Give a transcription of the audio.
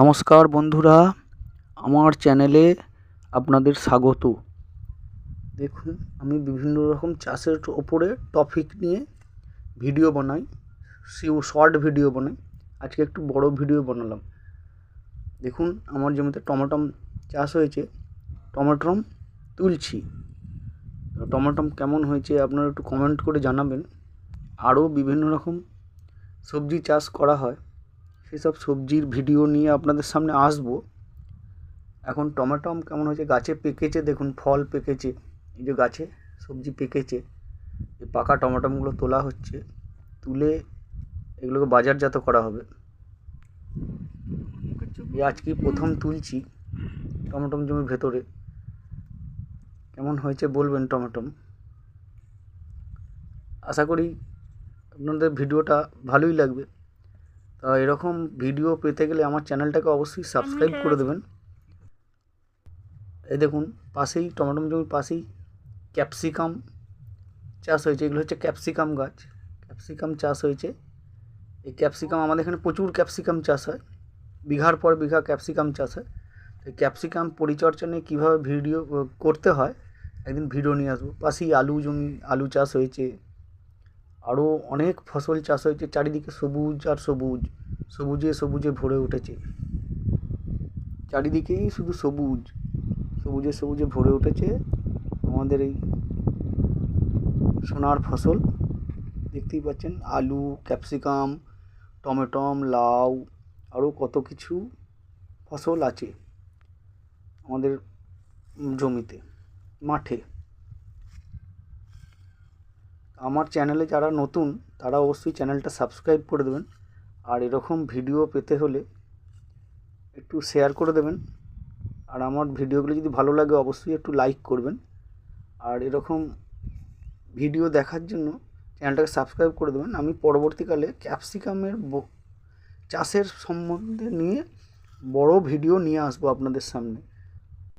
নমস্কার বন্ধুরা, আমার চ্যানেলে আপনাদের স্বাগত। দেখুন, আমি বিভিন্ন রকম চাষের ওপরে টপিক নিয়ে ভিডিও বানাই সিউ শর্ট ভিডিও বানাই। আজকে একটু বড় ভিডিও বানালাম। দেখুন, আমার জমিতে টমাটম চাষ হয়েছে টমাটম তুলছি। টমাটম কেমন হয়েছে আপনারা একটু কমেন্ট করে জানাবেন। আরও বিভিন্ন রকম সবজি চাষ করা হয়। সেসব সবজির ভিডিও নিয়ে আপনাদের সামনে আসব। এখন টমেটম কেমন হয়েছে? গাছে পেকেছে, দেখুন ফল পেকেছে। এই যে গাছে সবজি পেকেছে, এই পাকা টমাটমগুলো তোলা হচ্ছে। তুলে এগুলোকে বাজারজাত করা হবে। এই আজকে প্রথম তুলছি টমেটম জমির ভেতরে। কেমন হয়েছে বলবেন টমেটম? আশা করি আপনাদের ভিডিওটা ভালোই লাগবে। তা এরকম ভিডিও পেতে গেলে আমার চ্যানেলটাকে অবশ্যই সাবস্ক্রাইব করে দেবেন। এই দেখুন পাশেই টমেটো জমির পাশেই ক্যাপসিকাম চাষ হয়েছে। এগুলো হচ্ছে ক্যাপসিকাম গাছ। ক্যাপসিকাম চাষ হয়েছে। এই ক্যাপসিকাম আমাদের এখানে প্রচুর ক্যাপসিকাম চাষ হয়। বিঘার পর বিঘা ক্যাপসিকাম চাষ হয়। তো ক্যাপসিকাম পরিচর্যা নিয়ে কীভাবে ভিডিও করতে হয় একদিন ভিডিও নিয়ে আসব। পাশেই আলু জমি আলু চাষ হয়েছে। আরও অনেক ফসল চাষ হয়েছে, চারিদিকে সবুজ আর সবুজ, সবুজে সবুজে ভরে উঠেছে। চারিদিকেই শুধু সবুজ, সবুজে সবুজে ভরে উঠেছে আমাদের এই সোনার ফসল। দেখতেই পাচ্ছেন, আলু, ক্যাপসিকাম, টমেটম, লাউ, আরও কত কিছু ফসল আছে আমাদের জমিতে, মাঠে। আমার চ্যানেলে যারা নতুন, তারা অবশ্যই চ্যানেলটা সাবস্ক্রাইব করে দেবেন। আর এরকম ভিডিও পেতে হলে একটু শেয়ার করে দেবেন। আর আমার ভিডিওগুলো যদি ভালো লাগে, অবশ্যই একটু লাইক করবেন। আর এরকম ভিডিও দেখার জন্য চ্যানেলটাকে সাবস্ক্রাইব করে দেবেন। আমি পরবর্তীকালে ক্যাপসিকামের চাষের সম্বন্ধে নিয়ে বড় ভিডিও নিয়ে আসব আপনাদের সামনে।